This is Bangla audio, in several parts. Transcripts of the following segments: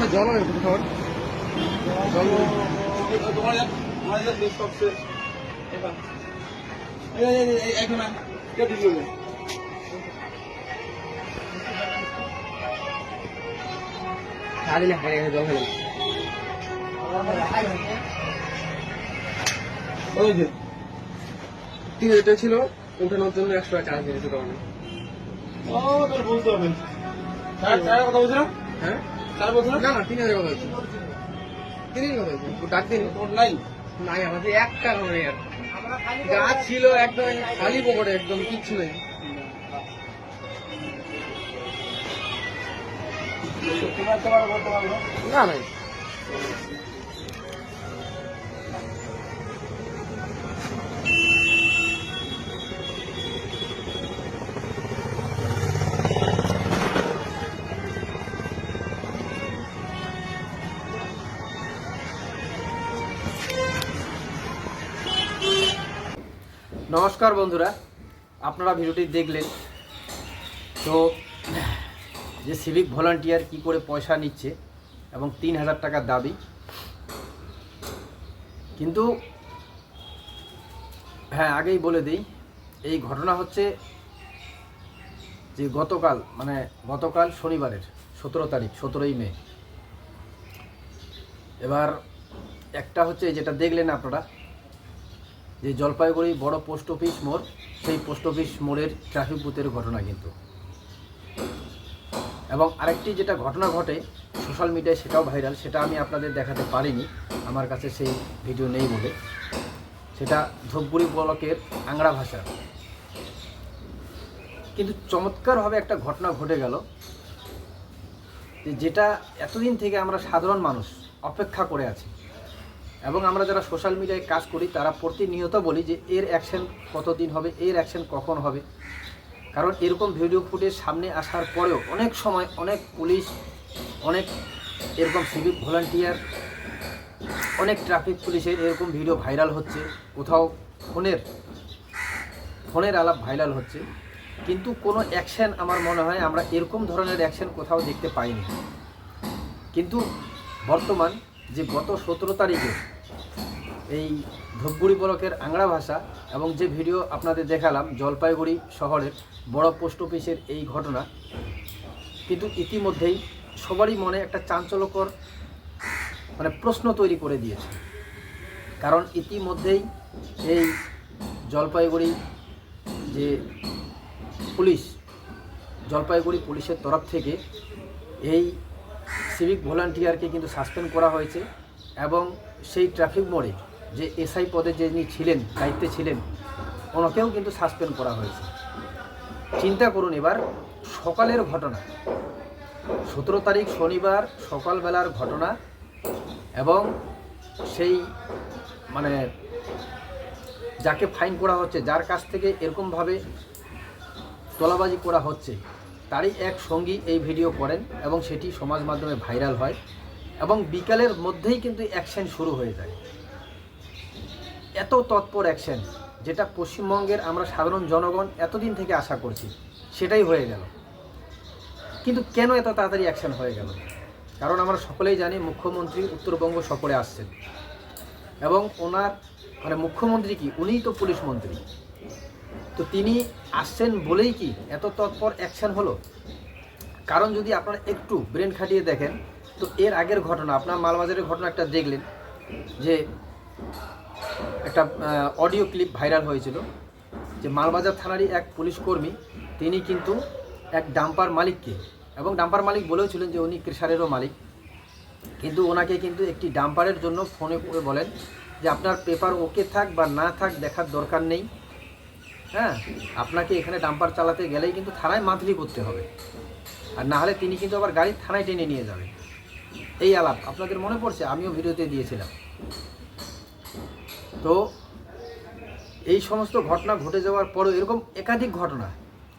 স্যার জল হবে তোমার এখন খালি না খালি জল খেলাম ওই যে তিন হাজার ছিল উঠানোর জন্য একশো টাকা চার্জ নিয়েছে তখন ও তোর বলতে হবে। স্যার স্যার কথা বলছিলাম? হ্যাঁ? স্যার বছর না না তিন হাজার কথা হয়েছে তিন হাজার কথা হয়েছে ডাক দিন নাই? নাই আমাদের এক টাকা নেই আর গাছ ছিল একদম খালি পকেটে একদম কিচ্ছু নেই। না নাই। নমস্কার বন্ধুরা, আপনারা ভিডিওটি দেখলেন। তো, যে সিভিক ভলান্টিয়ার কি করে পয়সা নিচ্ছে এবং তিন হাজার টাকার দাবি। কিন্তু হ্যাঁ আগেই বলে দিই, এই ঘটনা হচ্ছে যে গতকাল মানে গতকাল শনিবারের, সতেরো তারিখ, সতেরোই মে। এবার একটা হচ্ছে, যেটা দেখলেন আপনারা যে জলপাইগুড়ি বড় পোস্ট অফিস মোড়, সেই পোস্ট অফিস মোড়ের ট্রাফিক বুথের ঘটনা কিন্তু। এবং আরেকটি যেটা ঘটনা ঘটে সোশ্যাল মিডিয়ায় সেটাও ভাইরাল সেটা আমি আপনাদের দেখাতে পারিনি, আমার কাছে সেই ভিডিও নেই বলে। সেটা ধূপগুড়ি ব্লকের আংড়া ভাষা। কিন্তু চমৎকারভাবে একটা ঘটনা ঘটে গেল যেটা এতদিন থেকে আমরা সাধারণ মানুষ অপেক্ষা করে আছি। এবং আমরা যারা সোশ্যাল মিডিয়ায় কাজ করি, তারা প্রতিনিয়ত বলি যে এর অ্যাকশন কতদিন হবে, এর অ্যাকশন কখন হবে। কারণ এরকম ভিডিও ফুটেজ সামনে আসার পরেও অনেক সময় অনেক পুলিশ অনেক এরকম সিভিক ভলান্টিয়ার অনেক ট্রাফিক পুলিশের এরকম ভিডিও ভাইরাল হচ্ছে। কোথাও ফোনের ফোনের আলাপ ভাইরাল হচ্ছে। কিন্তু কোনো অ্যাকশন আমার মনে হয় আমরা এরকম ধরনের অ্যাকশন কোথাও দেখতে পাইনি। কিন্তু বর্তমান যে গত সতেরো তারিখে এই ধূপগুড়ি ব্লকের আংড়া ভাষা এবং যে ভিডিও আপনাদের দেখালাম জলপাইগুড়ি শহরের বড় পোস্ট অফিসের এই ঘটনা, কিন্তু ইতিমধ্যেই সবারই মনে একটা চাঞ্চল্যকর মানে প্রশ্ন তৈরি করে দিয়েছে। কারণ ইতিমধ্যেই এই জলপাইগুড়ি যে পুলিশ, জলপাইগুড়ি পুলিশের তরফ থেকে এই সিভিক ভলান্টিয়ারকে কিন্তু সাসপেন্ড করা হয়েছে। এবং সেই ট্রাফিক মোড়ে যে এসআই পদে যিনি ছিলেন, দায়িত্বে ছিলেন, ওনাকেও কিন্তু সাসপেন্ড করা হয়েছে। চিন্তা করুন এবার, সকালের ঘটনা, সতেরো তারিখ শনিবার সকালবেলার ঘটনা এবং সেই মানে যাকে ফাইন করা হচ্ছে, যার কাছ থেকে এরকমভাবে তোলাবাজি করা হচ্ছে, তারই এক সঙ্গী এই ভিডিও করেন এবং সেটি সমাজ মাধ্যমে ভাইরাল হয়। এবং বিকালের মধ্যেই কিন্তু অ্যাকশন শুরু হয়ে যায়। এত তৎপর অ্যাকশন যেটা পশ্চিমবঙ্গের আমরা সাধারণ জনগণ এতদিন থেকে আশা করছি, সেটাই হয়ে গেল। কিন্তু কেন এত তাড়াতাড়ি অ্যাকশন হয়ে গেল? কারণ আমরা সকলেই জানি মুখ্যমন্ত্রী উত্তরবঙ্গ সফরে আসছেন। এবং ওনার মানে মুখ্যমন্ত্রী কি? উনিই তো পুলিশ মন্ত্রী। তো তিনি আসছেন বলেই কি এত তৎপর অ্যাকশন হলো? কারণ যদি আপনারা একটু ব্রেন খাটিয়ে দেখেন তো এর আগের ঘটনা, আপনার মালবাজারের ঘটনা একটা দেখলেন, যে একটা অডিও ক্লিপ ভাইরাল হয়েছিল, যে মালবাজার থানারই এক পুলিশ কর্মী, তিনি কিন্তু এক ডাম্পার মালিককে, এবং ডাম্পার মালিক বলেওছিলেন যে উনি ক্রেশারেরও মালিক, কিন্তু ওনাকে কিন্তু একটি ডাম্পারের জন্য ফোনে করে বলেন যে আপনার পেপার ওকে থাক বা না থাক, দেখার দরকার নেই। হ্যাঁ আপনাকে এখানে ডাম্পার চালাতে গেলেই কিন্তু থানায় মান্থলি করতে হবে। আর না হলে তিনি কিন্তু আবার গাড়ি থানায় টেনে নিয়ে যাবে এই আলাপ আপনাদের মনে পড়ছে? আমিও ভিডিওতে দিয়েছিলাম। তো এই সমস্ত ঘটনা ঘটে যাওয়ার পরেও এরকম একাধিক ঘটনা,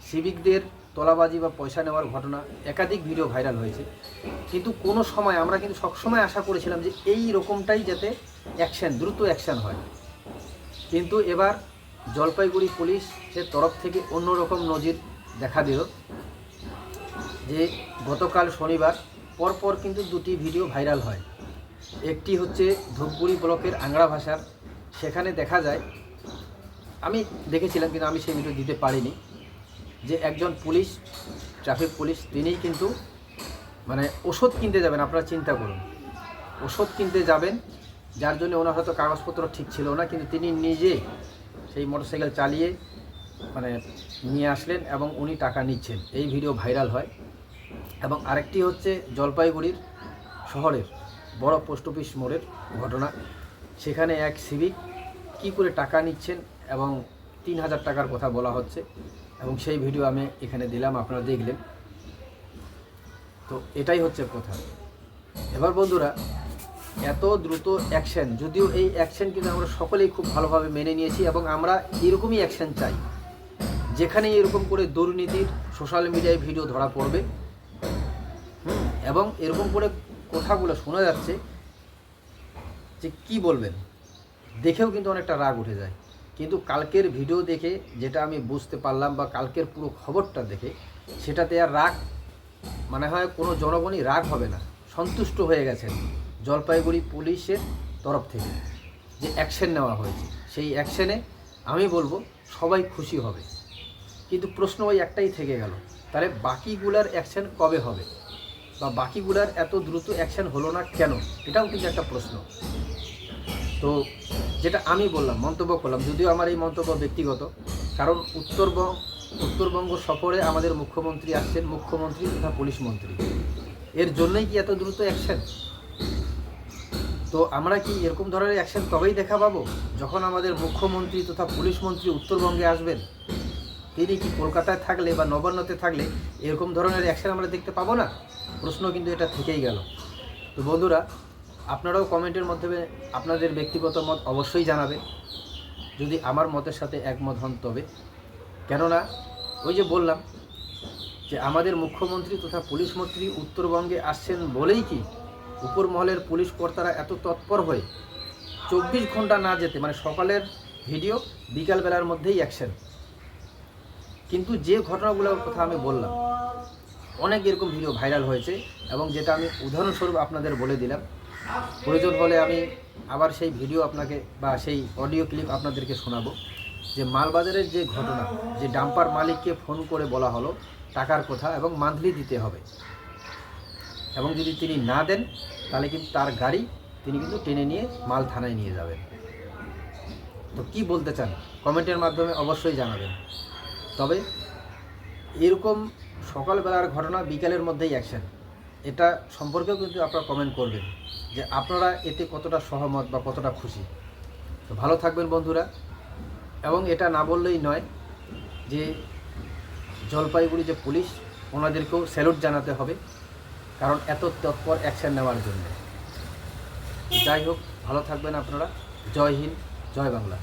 সিভিকদের তোলাবাজি বা পয়সা নেওয়ার ঘটনা, একাধিক ভিডিও ভাইরাল হয়েছে। কিন্তু কোনো সময় আমরা কিন্তু সবসময় আশা করেছিলাম যে এই রকমটাই যাতে অ্যাকশন, দ্রুত অ্যাকশন হয়। কিন্তু এবার জলপাইগুড়ি পুলিশের তরফ থেকে অন্যরকম নজির দেখা দিল যে গতকাল শনিবার পরপর কিন্তু দুটি ভিডিও ভাইরাল হয়। একটি হচ্ছে ধূপগুড়ি ব্লকের আংড়া ভাষার, সেখানে দেখা যায়, আমি দেখেছিলাম কিন্তু আমি সেই ভিডিও দিতে পারিনি, যে একজন পুলিশ, ট্রাফিক পুলিশ, তিনিই কিন্তু মানে ওষুধ কিনতে যাবেন, আপনারা চিন্তা করুন। ওষুধ কিনতে যাবেন, যার জন্য ওনার হয়তো কাগজপত্র ঠিক ছিল না, কিন্তু তিনি নিজে সেই মোটরসাইকেল চালিয়ে মানে নিয়ে আসলেন এবং উনি টাকা নিচ্ছেন। এই ভিডিও ভাইরাল হয়। এবং আরেকটি হচ্ছে জলপাইগুড়ির শহরের বড় পোস্ট অফিস মোড়ের ঘটনা। সেখানে এক সিভিক কি করে টাকা নিচ্ছেন এবং তিন হাজার টাকার কথা বলা হচ্ছে এবং সেই ভিডিও আমি এখানে দিলাম, আপনারা দেখলেন। তো এটাই হচ্ছে কথা। এবার বন্ধুরা, এত দ্রুত অ্যাকশন যদিও এই অ্যাকশন কিন্তু আমরা সকলেই খুব ভালোভাবে মেনে নিয়েছি এবং আমরা এরকমই অ্যাকশন চাই। যেখানে এরকম করে দুর্নীতির সোশ্যাল মিডিয়ায় ভিডিও ধরা পড়বে এবং এরকম করে কথাগুলো শোনা যাচ্ছে যে কি বলবেন? দেখেও কিন্তু অনেকটা রাগ উঠে যায়। কিন্তু কালকের ভিডিও দেখে যেটা আমি বুঝতে পারলাম বা কালকের পুরো খবরটা দেখে, সেটাতে আর রাগ মানে হয় কোনো জনগণই রাগ হবে না। সন্তুষ্ট হয়ে গেছেন জলপাইগুড়ি পুলিশের তরফ থেকে যে অ্যাকশন নেওয়া হয়েছে। সেই অ্যাকশনে আমি বলব সবাই খুশি হবে। কিন্তু প্রশ্ন ওই একটাই থেকে গেল, তাহলে বাকিগুলার অ্যাকশন কবে হবে? বা বাকিগুলার এত দ্রুত অ্যাকশন হলো না কেন? এটাও কিন্তু একটা প্রশ্ন। তো যেটা আমি বললাম, মন্তব্য করলাম, যদিও আমার এই মন্তব্য ব্যক্তিগত, কারণ উত্তরবঙ্গ উত্তরবঙ্গ সফরে আমাদের মুখ্যমন্ত্রী আসছেন মুখ্যমন্ত্রী তথা পুলিশ মন্ত্রী। এর জন্যই কি এত দ্রুত অ্যাকশন তো আমরা কি এরকম ধরনের অ্যাকশন তবেই দেখা পাবো যখন আমাদের মুখ্যমন্ত্রী তথা পুলিশ মন্ত্রী উত্তরবঙ্গে আসবেন তিনি কি কলকাতায় থাকলে বা নবান্নতে থাকলে এরকম ধরনের অ্যাকশন আমরা দেখতে পাবো না? প্রশ্ন কিন্তু এটা থেকেই গেল। তো বন্ধুরা, আপনারাও কমেন্টের মাধ্যমে আপনাদের ব্যক্তিগত মত অবশ্যই জানাবেন যদি আমার মতের সাথে একমত হন তবে। কেননা, ওই যে বললাম যে আমাদের মুখ্যমন্ত্রী তথা পুলিশ মন্ত্রী উত্তরবঙ্গে আসছেন বলেই কি উপর মহলের পুলিশ কর্তারা এত তৎপর হয়ে চব্বিশ ঘণ্টা না যেতে মানে সকালের ভিডিও বিকালবেলার মধ্যেই অ্যাকশন কিন্তু যে ঘটনাগুলোর কথা আমি বললাম, অনেক এরকম ভিডিও ভাইরাল হয়েছে এবং যেটা আমি উদাহরণস্বরূপ আপনাদের বলে দিলাম। প্রয়োজন হলে আমি আবার সেই ভিডিও আপনাকে বা সেই অডিও ক্লিপ আপনাদেরকে শোনাবো। যে মালবাজারের যে ঘটনা, যে ডাম্পার মালিককে ফোন করে বলা হলো টাকার কথা এবং মান্থলি দিতে হবে। এবং যদি তিনি না দেন, তাহলে কিন্তু তার গাড়ি তিনি কিন্তু টেনে নিয়ে মাল থানায় নিয়ে যাবেন। তো কি বলতে চান? কমেন্টের মাধ্যমে অবশ্যই জানাবেন। তবে এরকম সকালবেলার ঘটনা বিকালের মধ্যেই অ্যাকশন এটা সম্পর্কেও কিন্তু আপনারা কমেন্ট করবেন যে আপনারা এতে কতটা সহমত বা কতটা খুশি। তো ভালো থাকবেন বন্ধুরা। এবং এটা না বললেই নয় যে জলপাইগুড়ি যে পুলিশ, ওনাদেরকেও স্যালুট জানাতে হবে কারণ এত তৎপর অ্যাকশন নেওয়ার জন্য। যাই হোক, ভালো থাকবেন আপনারা। জয় হিন্দ, জয় বাংলা।